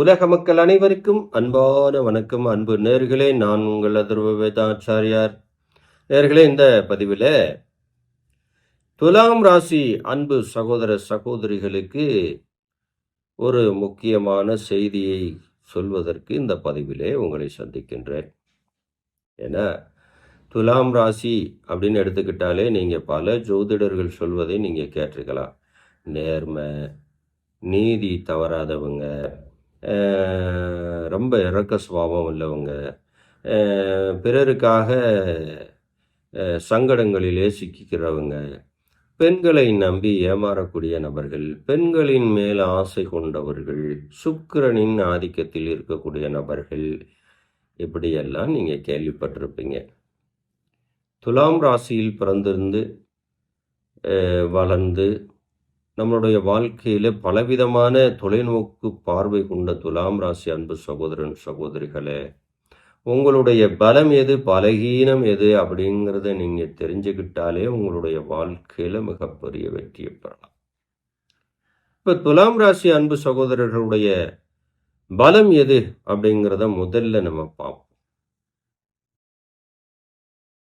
உலக மக்கள் அனைவருக்கும் அன்பான வணக்கம் அன்பு நேர்களே. நான் உங்கள் அதர்வ வேதாச்சாரியார். நேர்களே இந்த பதிவில் துலாம் ராசி அன்பு சகோதர சகோதரிகளுக்கு ஒரு முக்கியமான செய்தியை சொல்வதற்கு இந்த பதிவிலே உங்களை சந்திக்கின்றேன். ஏன்னா துலாம் ராசி அப்படின்னு எடுத்துக்கிட்டாலே நீங்கள் பல ஜோதிடர்கள் சொல்வதை நீங்கள் கேட்டிருக்கலாம். நேர்மை நீதி தவறாதவங்க ரொம்ப இறக்க சுபாவம் உள்ளவங்க. பிறருக்காக சங்கடங்களிலே சிக்கிக்கிறவங்க. பெண்களை நம்பி ஏமாறக்கூடிய நபர்கள் பெண்களின் மேல் ஆசை கொண்டவர்கள் சுக்கிரனின் ஆதிக்கத்தில் இருக்கக்கூடிய நபர்கள் இப்படியெல்லாம் நீங்கள் கேள்விப்பட்டிருப்பீங்க. துலாம் ராசியில் பிறந்திருந்து வளர்ந்து நம்மளுடைய வாழ்க்கையில பலவிதமான தொலைநோக்கு பார்வை கொண்ட துலாம் ராசி அன்பு சகோதரன் சகோதரிகளே உங்களுடைய பலம் எது பலகீனம் எது அப்படிங்கிறத நீங்க தெரிஞ்சுக்கிட்டாலே உங்களுடைய வாழ்க்கையில மிகப்பெரிய வெற்றியை பெறலாம். இப்ப துலாம் ராசி அன்பு சகோதரர்களுடைய பலம் எது அப்படிங்கிறத முதல்ல நம்ம பார்ப்போம்.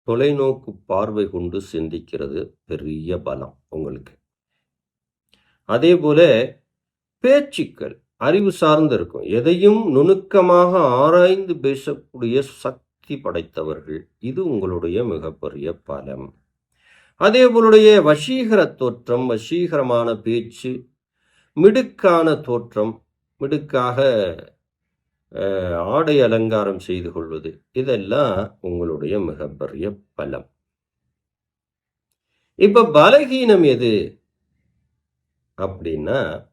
தொலைநோக்கு பார்வை கொண்டு சிந்திக்கிறது பெரிய பலம் உங்களுக்கு. அதே போல பேச்சுக்கள் அறிவு சார்ந்து இருக்கும். எதையும் நுணுக்கமாக ஆராய்ந்து பேசக்கூடிய சக்தி படைத்தவர்கள். இது உங்களுடைய மிகப்பெரிய பலம். அதே போலுடைய வசீகர தோற்றம் வசீகரமான பேச்சு மிடுக்கான தோற்றம் மிடுக்காக ஆடை அலங்காரம் செய்து கொள்வது இதெல்லாம் உங்களுடைய மிகப்பெரிய பலம். இப்ப பலகீனம் எது? அப்படின்னா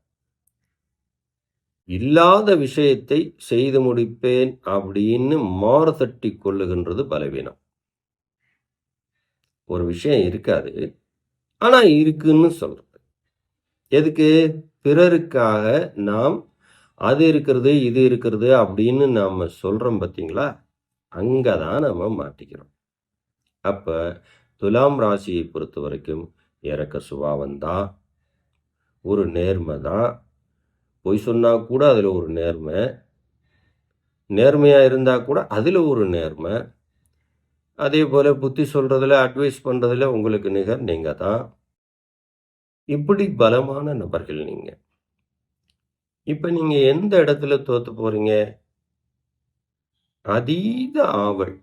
இல்லாத விஷயத்தை செய்து முடிப்பேன் அப்படின்னு மாறுதட்டி கொள்ளுகின்றது பலவீனம். ஒரு விஷயம் இருக்காது. ஆனா இருக்குன்னு சொல்றது. எதுக்கு? பிறருக்காக நாம் அது இருக்கிறது இது இருக்கிறது அப்படின்னு நாம சொல்றோம் பார்த்தீங்களா அங்கதான் நம்ம மாட்டிக்கிறோம். அப்ப துலாம் ராசியை பொறுத்த வரைக்கும் இறக்க சுபாவம் தான். ஒரு நேர்மை தான். பொய் சொன்னால் கூட அதில் ஒரு நேர்மை. நேர்மையாக இருந்தால் கூட அதில் ஒரு நேர்மை. அதே போல் புத்தி சொல்கிறதுல அட்வைஸ் பண்ணுறதுல உங்களுக்கு நிகர் நீங்கள் தான். இப்படி பலமான நபர்கள் நீங்கள் இப்போ நீங்கள் எந்த இடத்துல தோற்று போகிறீங்க அதீத ஆவல்.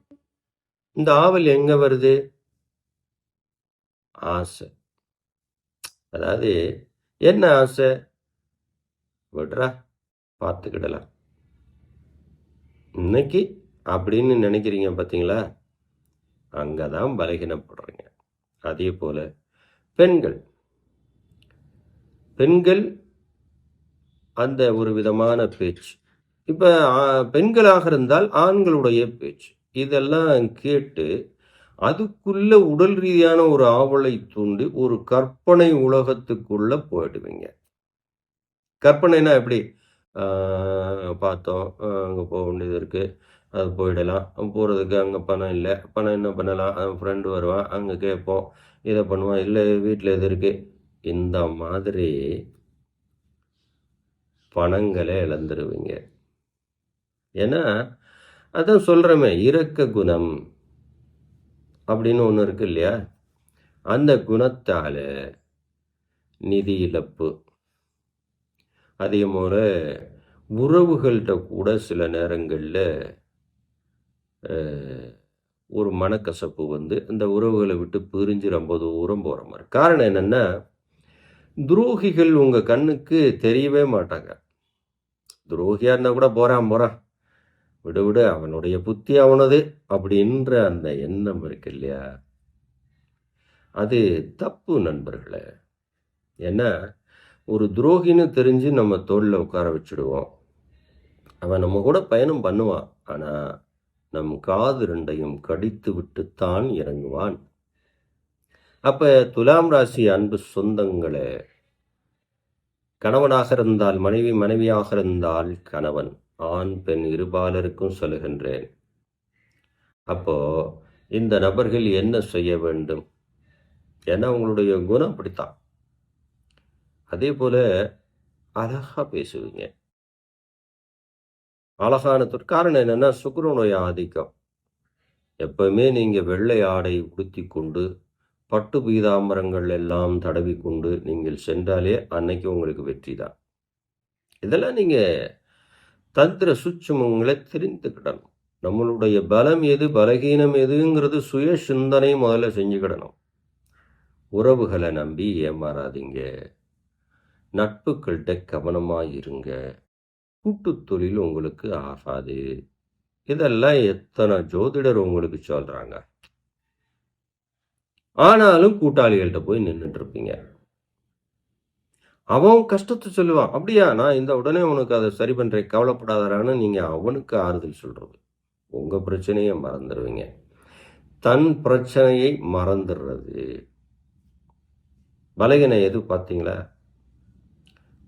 இந்த ஆவல் எங்கே வருது? ஆசை. அதாவது என்ன ஆசை? விட்றா பார்த்துக்கிடலாம். இன்னைக்கு அப்படின்னு நினைக்கிறீங்க பார்த்தீங்களா? அங்கே தான் பலகீனப்படுறீங்க. அதே போல் பெண்கள். பெண்கள் அந்த ஒரு விதமான பேச்சு. இப்போ பெண்களாக இருந்தால் ஆண்களுடைய பேச்சு. இதெல்லாம் கேட்டு அதுக்குள்ள உடல் ரீதியான ஒரு ஆவலை தூண்டி ஒரு கற்பனை உலகத்துக்குள்ள போயிடுவீங்க. கற்பனைனா எப்படி? பார்த்தோம் அங்கே போக வேண்டியது இருக்குது அது போயிடலாம். போகிறதுக்கு அங்கே பணம் இல்லை. பணம் என்ன பண்ணலாம்? ஃப்ரெண்டு வருவான். அங்கே கேட்போம். இதை பண்ணுவான். இல்லை வீட்டில் எது இருக்குது இந்த மாதிரி பணங்களை இழந்துருவீங்க. ஏன்னா அதான் சொல்கிறோமே இறக்க குணம். அப்படின்னு ஒன்று இருக்கு இல்லையா? அந்த குணத்தால் நிதி இழப்பு. அதே போல் உறவுகள்கிட்ட கூட சில நேரங்களில் ஒரு மனக்கசப்பு வந்து அந்த உறவுகளை விட்டு பிரிஞ்சு ரொம்ப தூரம் போகிற மாதிரி. காரணம் என்னென்னா துரோகிகள் உங்கள் கண்ணுக்கு தெரியவே மாட்டாங்க. துரோகியாக இருந்தால் கூட போகிறான் போகிறான் விடுவிட அவனுடைய புத்தி அவனது அப்படின்ற அந்த எண்ணம் இருக்கு இல்லையா? அது தப்பு நண்பர்களே. ஏன்னா ஒரு துரோகின்னு தெரிஞ்சு நம்ம தோளில் உட்கார வச்சுடுவோம். அவன் நம்ம கூட பயணம் பண்ணுவான். ஆனால் நம் காது ரெண்டையும் கடித்து விட்டுத்தான் இறங்குவான். அப்போ துலாம் ராசி அன்பு சொந்தங்களே கணவனாக இருந்தால் மனைவி மனைவியாக இருந்தால் கணவன் ஆண் பெண் இருபாலருக்கும் சொல்லுகின்றேன். அப்போ இந்த நபர்கள் என்ன செய்ய வேண்டும்? ஏன்னா உங்களுடைய குணம் அப்படித்தான். அதே போல அழகா பேசுவீங்க. அழகான காரணம் என்னன்னா சுக்கரனுடைய ஆதிக்கம். எப்பவுமே நீங்க வெள்ளை ஆடை உடுத்தி கொண்டு பட்டு பீதாம்பரங்கள் எல்லாம் தடவி கொண்டு நீங்கள் சென்றாலே அன்னைக்கு உங்களுக்கு வெற்றி தான் இதெல்லாம் நீங்கள் தந்திர சூட்சமங்களை தெரிந்துக்கிடணும் நம்மளுடைய பலம் எது பலகீனம் எதுங்கிறது சுய சிந்தனை முதல்ல செஞ்சுக்கிடணும் உறவுகளை நம்பி ஏமாறாதீங்க. நட்புகள்கிட்ட கவனமாக இருங்க. கூட்டு தொழில் உங்களுக்கு ஆகாது. இதெல்லாம் எத்தனை ஜோதிடர் உங்களுக்கு சொல்கிறாங்க ஆனாலும் கூட்டாளிகள்கிட்ட போய் நின்றுட்டு இருப்பீங்க. அவன் கஷ்டத்தை சொல்லுவான். அப்படியா நான் இந்த உடனே உனக்கு அதை சரி பண்ணுறேன் கவலைப்படாதாரான்னு நீங்கள் அவனுக்கு ஆறுதல் சொல்கிறது உங்கள் பிரச்சனையை மறந்துடுவீங்க தன் பிரச்சனையை மறந்துடுறது பலகினை எது பார்த்தீங்களா?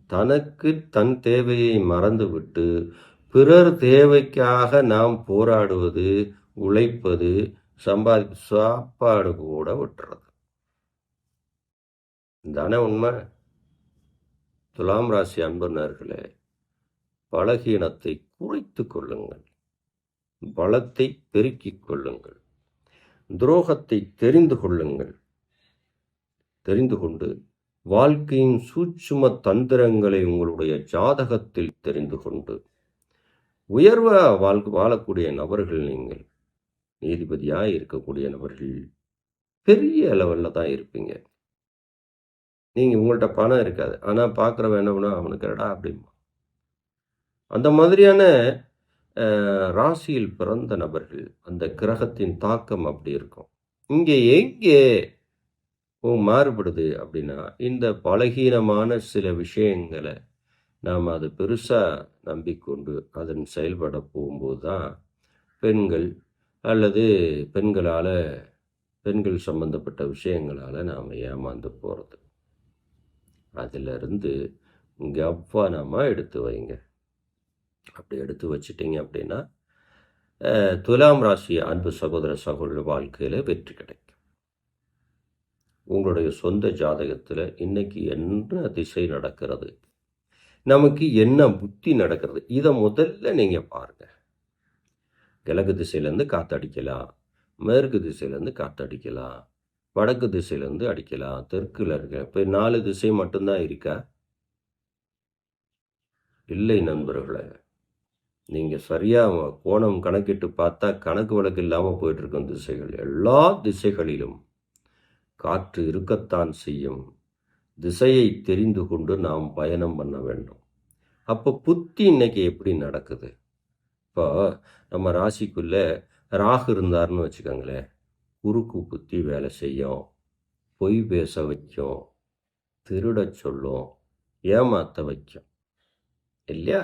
தனக்கு தன் தேவையை மறந்துவிட்டு பிறர் தேவைக்காக நாம் போராடுவது உழைப்பது சம்பாதி சாப்பாடு கூட விட்டுறது. தானே உண்மை? துலாம் ராசி அன்பர்களே பலகீனத்தை குறைத்து கொள்ளுங்கள். பலத்தை பெருக்கிக் கொள்ளுங்கள். துரோகத்தை தெரிந்து கொள்ளுங்கள். தெரிந்து கொண்டு வாழ்க்கையின் சூட்சும தந்திரங்களை உங்களுடைய ஜாதகத்தில் தெரிந்து கொண்டு உயர்வ வாழ் வாழக்கூடிய நபர்கள் நீங்கள் நீதிபதியாக இருக்கக்கூடிய நபர்கள் பெரிய லெவலில் தான் இருப்பீங்க. நீங்கள் உங்கள்கிட்ட பணம் இருக்காது. ஆனால் பார்க்குறவன் என்ன பண்ணா அவனுக்கு எடா அப்படிம்பா. அந்த மாதிரியான ராசியில் பிறந்த நபர்கள் அந்த கிரகத்தின் தாக்கம் அப்படி இருக்கும். இங்கே எங்கே ஓ மாறுபடுது அப்படின்னா இந்த பலகீனமான சில விஷயங்களை நாம் அதை பெருசாக நம்பிக்கொண்டு அதன் செயல்பட போகும்போது தான் பெண்கள் அல்லது பெண்களால் பெண்கள் சம்பந்தப்பட்ட விஷயங்களால் நாம் ஏமாந்து போகிறது அதிலிருந்து கவனமாக எடுத்து வைங்க. அப்படி எடுத்து வச்சிட்டிங்க அப்படின்னா துலாம் ராசி அன்பு சகோதர சகோதர வாழ்க்கையில் வெற்றி கிடைக்கும். உங்களுடைய சொந்த ஜாதகத்தில் இன்னைக்கு என்ன திசை நடக்கிறது? நமக்கு என்ன புத்தி நடக்கிறது? இதை முதல்ல நீங்கள் பாருங்கள் கிழக்கு திசையிலேருந்து காற்றடிக்கலாம் மேற்கு திசையிலேருந்து காற்றடிக்கலாம் வடக்கு திசையிலேருந்து அடிக்கலாம். தெற்குல இருக்க. இப்போ நாலு திசை மட்டும்தான் இருக்கா? இல்லை நண்பர்களே. நீங்கள் சரியாக கோணம் கணக்கிட்டு பார்த்தா கணக்கு வழக்கு இல்லாமல் போயிட்டுருக்கும் திசைகள். எல்லா திசைகளிலும் காற்று இருக்கத்தான் செய்யும். திசையை தெரிந்து கொண்டு நாம் பயணம் பண்ண வேண்டும். அப்போ புத்தி இன்னைக்கு எப்படி நடக்குது? இப்போ நம்ம ராசிக்குள்ளே ராகு இருந்தாருன்னு வச்சுக்கோங்களேன். குறுக்கு புத்தி வேலை செய்யும் பொய் பேச வைக்கும் திருடச் சொல்லும் ஏமாத்த வைக்கும் இல்லையா?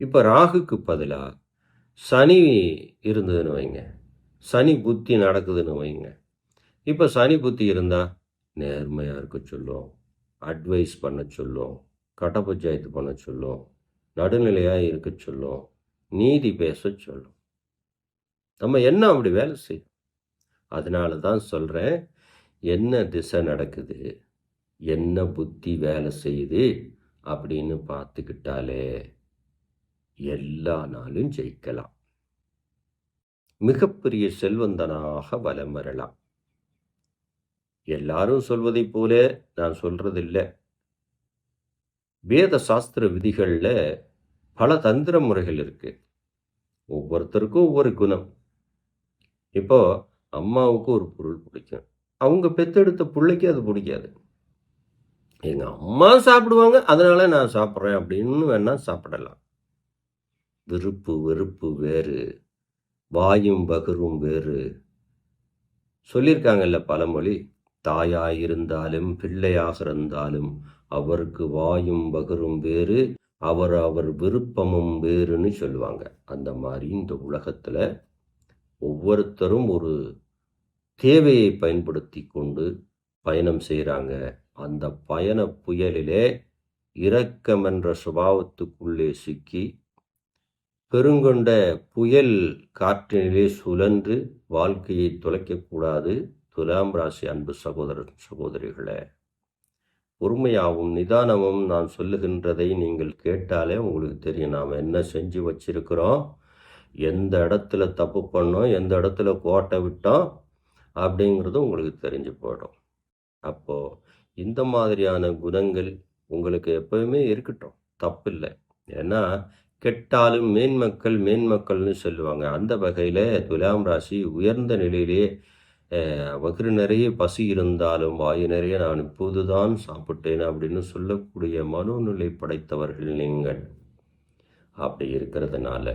இப்போ ராகுக்கு பதிலாக சனி இருந்ததுன்னு வைங்க. சனி புத்தி நடக்குதுன்னு வைங்க. இப்போ சனி புத்தி இருந்தால் நேர்மையாக இருக்க சொல்லும் அட்வைஸ் பண்ண சொல்லும் கட்ட பஞ்சாயத்து பண்ண சொல்லும் நடுநிலையாக இருக்க சொல்லும் நீதி பேச சொல்லும் நம்ம என்ன அப்படி வேலை செய்யும் அதனால தான் சொல்கிறேன் என்ன திசை நடக்குது என்ன புத்தி வேலை செய்யுது அப்படின்னு பார்த்துக்கிட்டாலே எல்லா நாளும் ஜெயிக்கலாம். மிகப்பெரிய செல்வந்தனாக வலம் வரலாம். எல்லாரும் சொல்வதைப் போல நான் சொல்றதில்லை. வேத சாஸ்திர விதிகளில் பல தந்திர முறைகள் இருக்கு. ஒவ்வொருத்தருக்கும் ஒவ்வொரு குணம். இப்போ அம்மாவுக்கு ஒரு பொருள் பிடிக்கும். அவங்க பெத்தெடுத்த பிள்ளைக்கு அது பிடிக்காது. எங்கள் அம்மா சாப்பிடுவாங்க அதனால நான் சாப்பிட்றேன் அப்படின்னு வேணால் சாப்பிடலாம். விருப்பு வெறுப்பு வேறு. வாயும் பகரும் வேறு. சொல்லியிருக்காங்கல்ல பழமொழி தாயாய் இருந்தாலும் பிள்ளையாக இருந்தாலும் அவருக்கு வாயும் பகரும் வேறு அவர் அவர் விருப்பமும் வேறுன்னு சொல்லுவாங்க. அந்த மாதிரி இந்த உலகத்தில் ஒவ்வொருத்தரும் ஒரு தேவையை பயன்படுத்தி கொண்டு பயணம் செய்கிறாங்க அந்த பயண புயலிலே இரக்கம் என்ற சுபாவத்துக்குள்ளே சிக்கி பெருங்கொண்ட புயல் காற்றினிலே சுழன்று வாழ்க்கையை தொலைக்கக்கூடாது. துலாம் ராசி அன்பு சகோதரன் சகோதரிகளே பொறுமையாகவும் நிதானமும் நான் சொல்லுகின்றதை நீங்கள் கேட்டாலே உங்களுக்கு தெரியும். நாம் என்ன செஞ்சு வச்சிருக்கிறோம்? எந்த இடத்துல தப்பு பண்ணோம்? எந்த இடத்துல கோட்டை விட்டோம்? அப்படிங்கிறது உங்களுக்கு தெரிஞ்சு போயிடும். அப்போது இந்த மாதிரியான குணங்கள் உங்களுக்கு எப்பவுமே இருக்கட்டும். தப்பில்லை. ஏன்னா கெட்டாலும் மேன்மக்கள் மேன்மக்கள்னு சொல்லுவாங்க. அந்த வகையில் துலாம் ராசி உயர்ந்த நிலையிலே அஹ், வயிறு நிறைய பசி இருந்தாலும் வாயு நிறைய நான் இப்போதுதான் சாப்பிட்டேன் அப்படின்னு சொல்லக்கூடிய மனோநிலை படைத்தவர்கள் நீங்கள். அப்படி இருக்கிறதுனால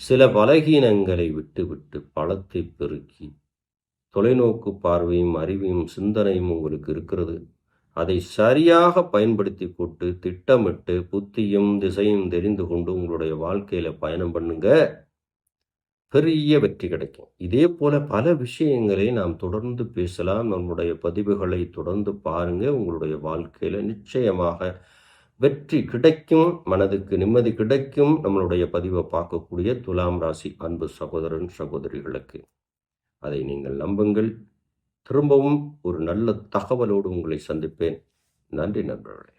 சில பலகீனங்களை விட்டு விட்டு பழத்தை பெருக்கி தொலைநோக்கு பார்வையும் அறிவையும் சிந்தனையும் உங்களுக்கு இருக்கிறது. அதை சரியாக பயன்படுத்தி கொண்டு திட்டமிட்டு புத்தியும் திசையும் தெரிந்து கொண்டு உங்களுடைய வாழ்க்கையில பயணம் பண்ணுங்க. பெரிய வெற்றி கிடைக்கும். இதே போல பல விஷயங்களை நாம் தொடர்ந்து பேசலாம். நம்முடைய பதிவுகளை தொடர்ந்து பாருங்க. உங்களுடைய வாழ்க்கையில நிச்சயமாக வெற்றி கிடைக்கும். மனதுக்கு நிம்மதி கிடைக்கும். நம்மளுடைய பதிவை பார்க்கக்கூடிய துலாம் ராசி அன்பு சகோதரன் சகோதரிகளுக்கு. அதை நீங்கள் நம்புங்கள். திரும்பவும் ஒரு நல்ல தகவலோடு உங்களை சந்திப்பேன். நன்றி நண்பர்களே.